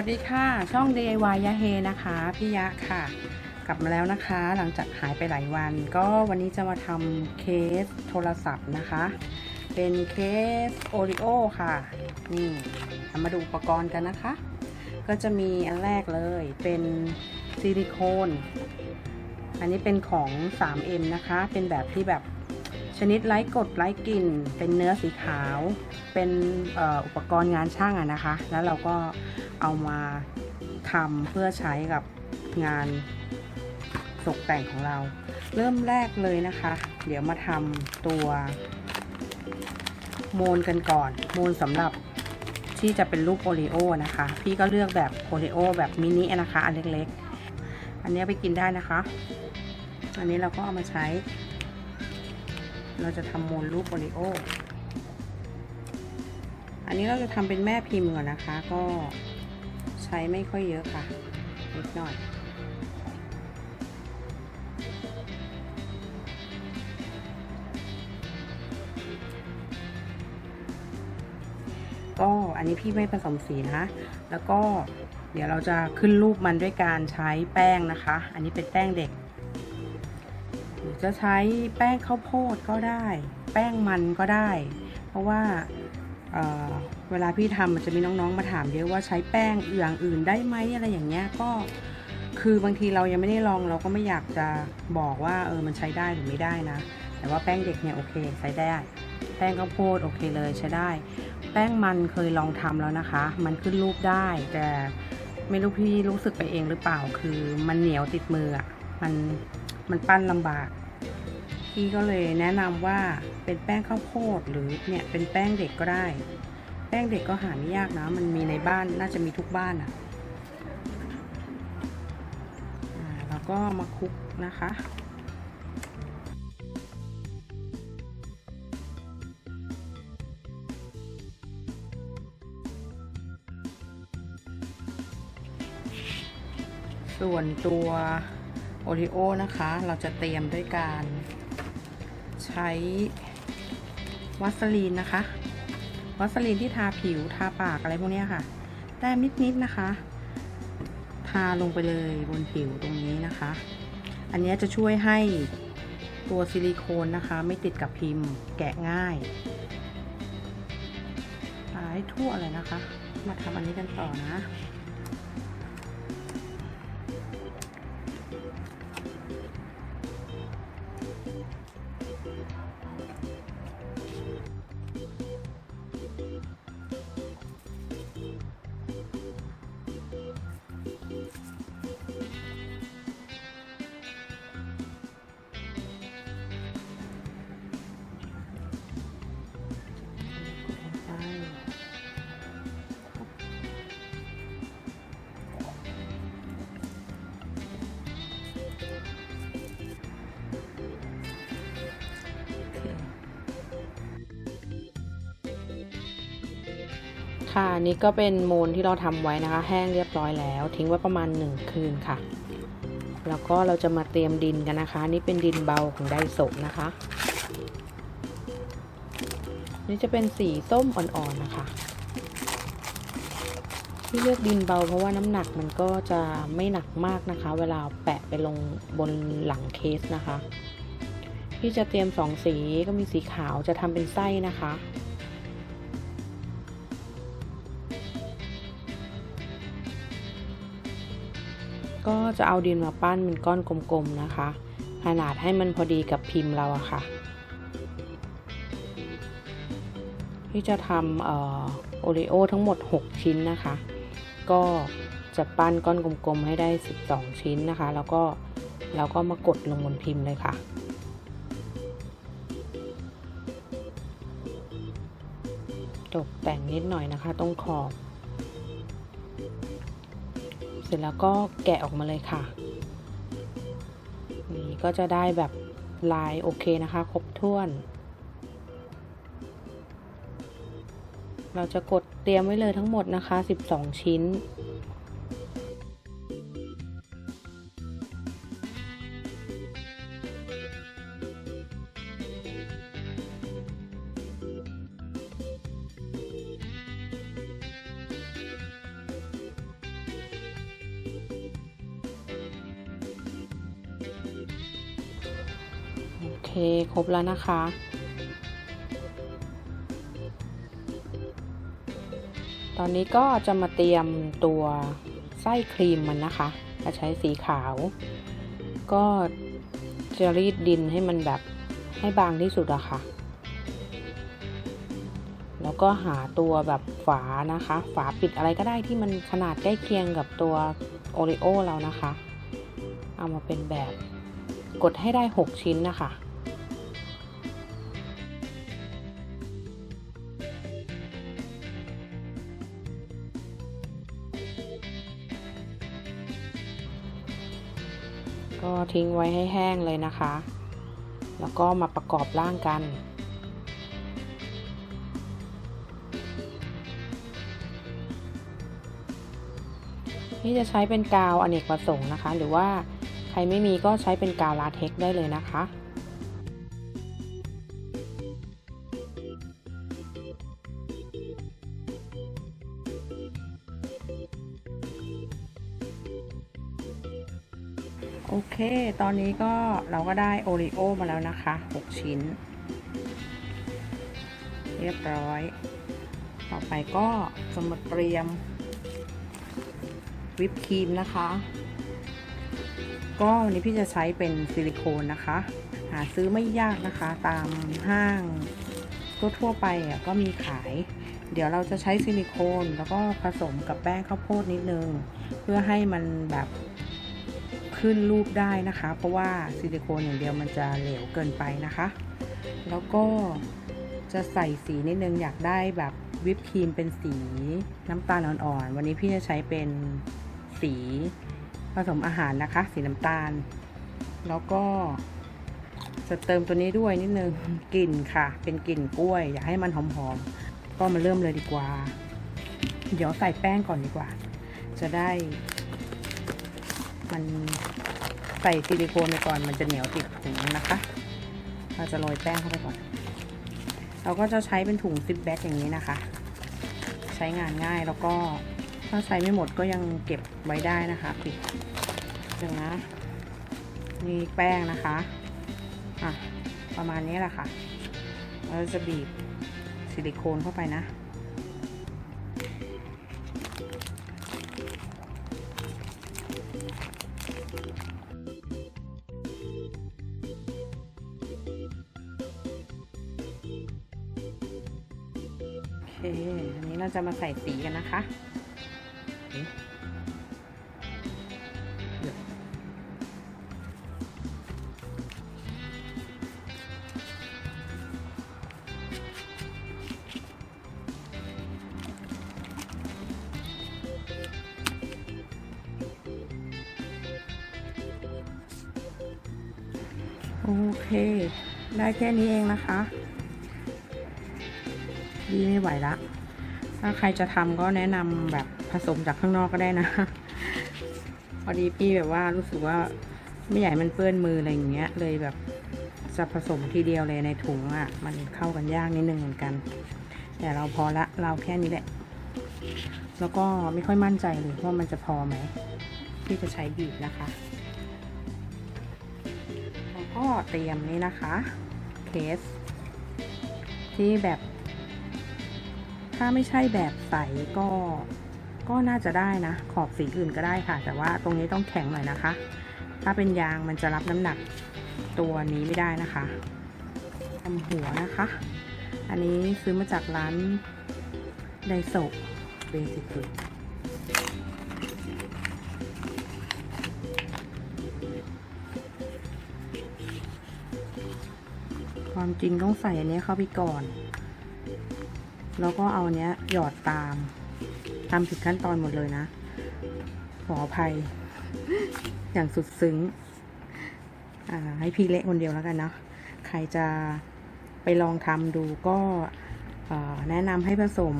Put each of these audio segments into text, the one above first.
วัสดีค่ะ ช่อง DIY ยะเฮนะคะพี่ยะค่ะ กลับมาแล้วนะคะ หลังจากหายไปหลายวัน ก็วันนี้จะมาทำเคสโทรศัพท์นะคะ เป็นเคสโอริโอค่ะ นี่มาดูอุปกรณ์กันนะคะ ก็จะมีอันแรกเลยเป็นซิลิโคน อันนี้เป็นของ 3M นะคะ เป็นแบบที่แบบ ชนิดไร้กดไร้กลิ่น เป็นเนื้อสีขาว เป็นอออุปกรณ์งานช่างอะนะคะ แล้วเราก็เอามาทำเพื่อใช้กับงานตกแต่งของเรา เริ่มแรกเลยนะคะ เดี๋ยวมาทำตัวโมนกันก่อน โมนสำหรับที่จะเป็นรูปโอรีโอนะคะ พี่ก็เลือกแบบโอรีโอแบบมินินะคะ อันเล็กๆ อันนี้ไปกินได้นะคะ อันนี้เราก็เอามาใช้ เราจะทำโมนรูปโอรีโอ อันนี้เราจะทำเป็นแม่พิมพ์ก่อนนะคะ ก็ใช้ไม่ค่อยเยอะค่ะนิดหน่อยก็อันนี้พี่ไม่ผสมสีนะแล้วก็เดี๋ยวเราจะขึ้นรูปมันด้วยการใช้แป้งนะคะ อันนี้เป็นแป้งเด็ก จะใช้แป้งข้าวโพดก็ได้ แป้งมันก็ได้ เพราะว่าเเวลาพี่ทำมันจะมีน้องๆมาถามเยอะว่าใช้แป้งอย่างอื่นได้ไหมอะไรอย่างเงี้ยก็คือบางทีเรายังไม่ได้ลองเราก็ไม่อยากจะบอกว่าเออมันใช้ได้หรือไม่ได้นะ แต่ว่าแป้งเด็กเนี่ยโอเคใช้ได้ แป้งข้าวโพดโอเคเลยใช้ได้ แป้งมันเคยลองทำแล้วนะคะ มันขึ้นรูปได้แต่ไม่รู้พี่รู้สึกไปเองหรือเปล่า คือมันเหนียวติดมืออะมันมันปั้นลำบาก พี่ก็เลยแนะนำว่าเป็นแป้งข้าวโพดหรือเนี่ยเป็นแป้งเด็กก็ได้ แป้งเด็กก็หาไม่ยากนะ มันมีในบ้านน่าจะมีทุกบ้านอะอ่าแล้วก็มาคลุกนะคะส่วนตัว โอริโอนะคะ เราจะเตรียมด้วยการใช้วัสลีนนะคะ วัสลีนที่ทาผิวทาปากอะไรพวกนี้ค่ะ แต้มนิดๆนะคะ ทาลงไปเลยบนผิวตรงนี้นะคะ อันนี้จะช่วยให้ตัวซิลิโคนนะคะ ไม่ติดกับพิมพ์แกะง่ายทาให้ทั่วเลยนะคะ มาทำอันนี้กันต่อนะ ค่ะอันนี่ก็เป็นโมนที่เราทำไว้นะคะ แห้งเรียบร้อยแล้ว ทิ้งไว้ประมาณ 1 คืนค่ะ แล้วก็เราจะมาเตรียมดินกันนะคะ นี่เป็นดินเบาของไดโซะนะคะ นี่จะเป็นสีส้มอ่อนๆนะคะที่เลือกดินเบาเพราะว่าน้ำหนักมันก็จะไม่หนักมากนะคะ เวลาแปะไปลงบนหลังเคสนะคะ พี่จะเตรียมสองสีก็มีสีขาวจะทำเป็นไส้นะคะ ก็จะเอาดินมาปั้นเป็นก้อนกลมๆนะคะ ขนาดให้มันพอดีกับพิมพ์เราอะค่ะ ที่จะทำออโอรีโอทั้งหมด 6 ชิ้นนะคะ ก็จะปั้นก้อนกลมๆให้ได้ 12 ชิ้นนะคะ แล้วก็แล้วก็มากดลงบนพิมพ์เลยค่ะตกแต่งนิดหน่อยนะคะตรงขอบ เสร็จแล้วก็แกะออกมาเลยค่ะ นี่ก็จะได้แบบลายโอเคนะคะ ครบถ้วน เราจะกดเตรียมไว้เลยทั้งหมดนะคะ 12 ชิ้น ครบแล้วนะคะ ตอนนี้ก็จะมาเตรียมตัวไส้ครีมมันนะคะจะใช้สีขาว ก็จะรีดดินให้มันแบบให้บางที่สุดอะค่ะ แล้วก็หาตัวแบบฝานะคะ ฝาปิดอะไรก็ได้ที่มันขนาดใกล้เคียงกับตัวโอริโอเรานะคะ เอามาเป็นแบบกดให้ได้ 6 ชิ้นนะคะ ทิ้งไว้ให้แห้งเลยนะคะ แล้วก็มาประกอบร่างกัน นี่จะใช้เป็นกาวอเนกประสงค์นะคะ หรือว่าใครไม่มีก็ใช้เป็นกาวลาเท็กได้เลยนะคะ เค ตอนนี้ก็เราก็ได้โอริโอมาแล้วนะคะ 6 ชิ้น เรียบร้อย ต่อไปก็จะมาเตรียม วิปครีมนะคะ ก็วันนี้พี่จะใช้เป็นซิลิโคนนะคะ หาซื้อไม่ยากนะคะ ตามห้างทั่วๆไปอะก็มีขาย เดี๋ยวเราจะใช้ซิลิโคนแล้วก็ผสมกับแป้งข้าวโพดนิดนึง เพื่อให้มันแบบ ขึ้นรูปได้นะคะ เพราะว่าซิลิโคนอย่างเดียวมันจะเหลวเกินไปนะคะ แล้วก็จะใส่สีนิดนึงอยากได้แบบวิปครีมเป็นสีน้ำตาลอ่อนๆวันนี้พี่จะใช้เป็นสีผสมอาหารนะคะ สีน้ำตาล แล้วก็จะเติมตัวนี้ด้วยนิดนึงกลิ่นค่ะ เป็นกลิ่นกล้วย อยากให้มันหอมๆก็มาเริ่มเลยดีกว่า เดี๋ยวใส่แป้งก่อนดีกว่า จะได้ มันใส่ซิลิโคนไปก่อนมันจะเหนียวติดถุงนะคะ เราจะโรยแป้งเข้าไปก่อน เราก็จะใช้เป็นถุงซิปแบ็กอย่างนี้นะคะ ใช้งานง่ายแล้วก็ถ้าใช้ไม่หมดก็ยังเก็บไว้ได้นะคะปิดเดี๋ยวนะนี่แป้งนะคะอะประมาณนี้แหละค่ะเราจะบีบซิลิโคนเข้าไปนะ จะมาใส่สีกันนะคะโอเค ได้แค่นี้เองนะคะ ดีไม่ไหวละ ถ้าใครจะทำก็แนะนำแบบผสมจากข้างนอกก็ได้นะ พอดีพี่แบบว่ารู้สึกว่าไม่อยากให้มันเปื้อนมืออะไรอย่างเงี้ย เลยแบบจะผสมทีเดียวเลยในถุงอะ่ะ มันเข้ากันยากนิดนึงเหมือนกัน แต่เราพอละเราแค่นี้แหละ แล้วก็ไม่ค่อยมั่นใจเลยว่ามันจะพอไหมพี่จะใช้บีบนะคะแล้วก็เตรียมนี้นะคะ เคส ที่แบบ ถ้าไม่ใช่แบบใสก็ก็น่าจะได้นะ ขอบสีอื่นก็ได้ค่ะ แต่ว่าตรงนี้ต้องแข็งหน่อยนะคะ ถ้าเป็นยางมันจะรับน้ำหนักตัวนี้ไม่ได้นะคะทำหัวนะคะ อันนี้ซื้อมาจากร้านไดโซเบสิคความจริงต้องใส่อันนี้เข้าไปก่อน แล้วก็เอาเนี้ยหยอดตามทำผิดขั้นตอนหมดเลยนะ ขออภัย อย่างสุดซึ้ง อ่า ให้พี่เละคนเดียวแล้วกันเนาะ ใครจะไปลองทำดูก็แนะนำให้ผสม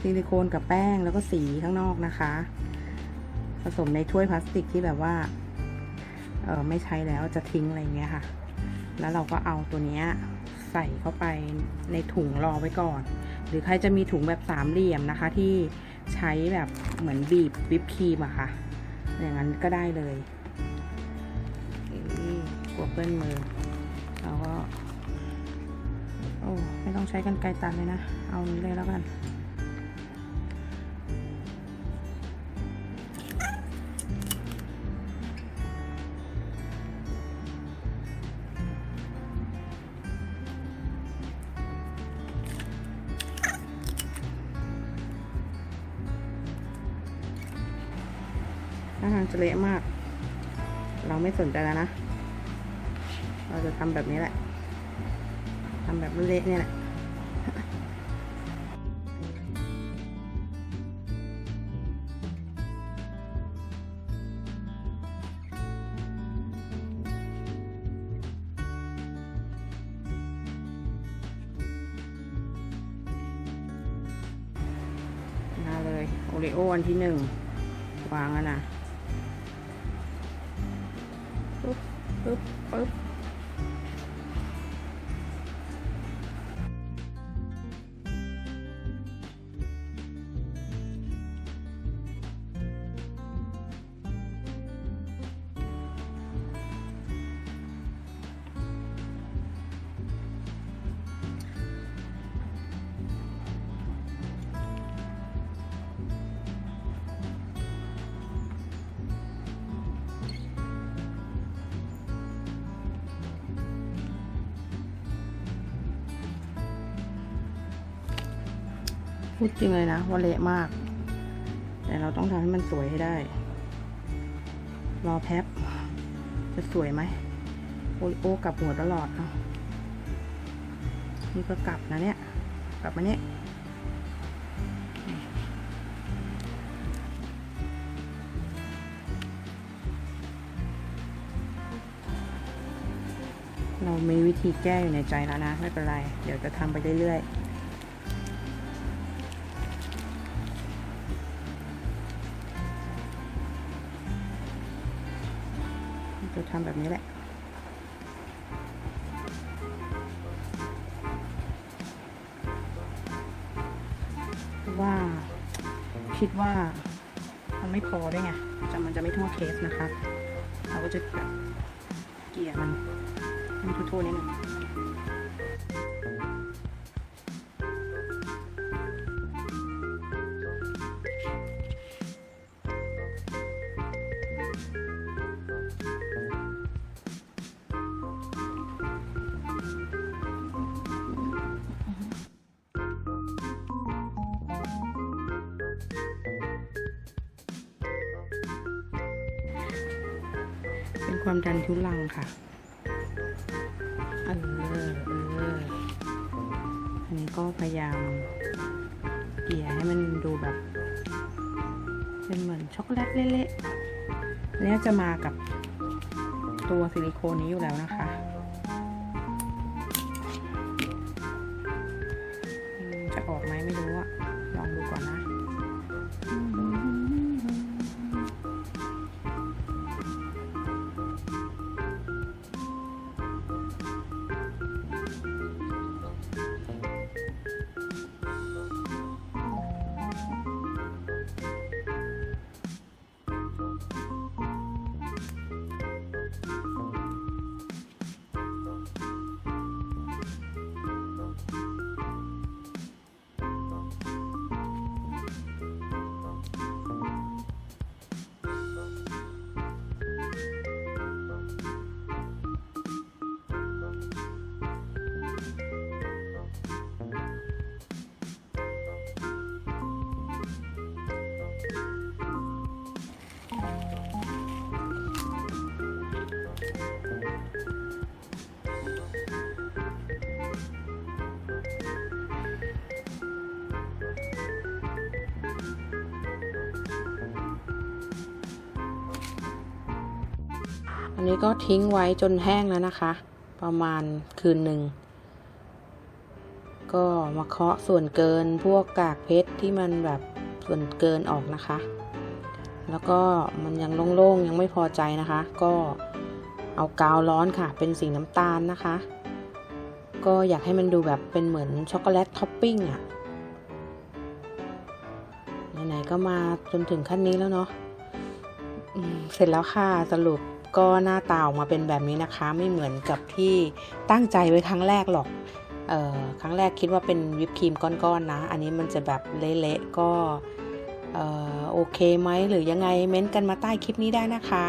ซิลิโคนกับแป้งแล้วก็สีข้างนอกนะคะ ผสมในถ้วยพลาสติกที่แบบว่าเออไม่ใช้แล้วจะทิ้งอะไรเงี้ยค่ะ แล้วเราก็เอาตัวเนี้ยใส่เข้าไปในถุงรอไว้ก่อน หรือใครจะมีถุงแบบสามเหลี่ยมนะคะ ที่ใช้แบบเหมือนบีบวิปครีมอะค่ะ อย่างนั้นก็ได้เลยกลัวเปื้อนมือเราก็ โอ้ ไม่ต้องใช้กันไกลตัดเลยนะ เอานี้เลยแล้วกัน เราไม่สนใจแล้วนะ เราจะทำแบบนี้แหละทำแบบเละเนี่ยแหละมาเลย โอริโออันที่หนึ่งวางแล้วนะ ปึ๊บปึ๊ พูดจริงเลยนะว่าเละมาก แต่เราต้องทำให้มันสวยให้ได้ รอแป๊บจะสวยไหมโอโอกลับหัวตลอดเนาะนี่ก็กลับนะเนี่ย กลับมาเนี่ยเรามีวิธีแก้อยู่ในใจแล้วนะ ไม่เป็นไร เดี๋ยวจะทำไปเรื่อยๆ ทำแบบนี้แหละว่าคิดว่ามันไม่พอด้วยไงจะมันจะไม่ทั่วเคสนะคะ เราก็จะแบบเกลี่ยมันให้มันทั่วๆนิดนึง ความดันทุลังค่ะเออเอออันนี้ก็พยายามเกลี่ยให้มันดูแบบ เป็นเหมือนช็อกโกแลตเละๆเนนี้จะมากับตัวซิลิโคนนี้อยู่แล้วนะคะ อันนี้ก็ทิ้งไว้จนแห้งแล้วนะคะ ประมาณคืนหนึ่ง ก็มาเคาะส่วนเกินพวกกากเพชรที่มันแบบส่วนเกินออกนะคะ แล้วก็มันยังโล่งๆยังไม่พอใจนะคะ ก็เอากาวร้อนค่ะ เป็นสีน้ำตาลนะคะ ก็อยากให้มันดูแบบเป็นเหมือนช็อกโกแลตท็อปปิ้งอะ่ะไหนๆก็มาจนถึงขั้นนี้แล้วเนาะเสร็จแล้วค่ะสรุป ก็หน้าตาออกมาเป็นแบบนี้นะคะ ไม่เหมือนกับที่ตั้งใจไว้ครั้งแรกหรอกออครั้งแรกคิดว่าเป็นวิปครีมก้อนๆนะ อันนี้มันจะแบบเละๆก็โอเคไหมหรือยังไงเม้นต์กันมาใต้คลิปนี้ได้นะคะ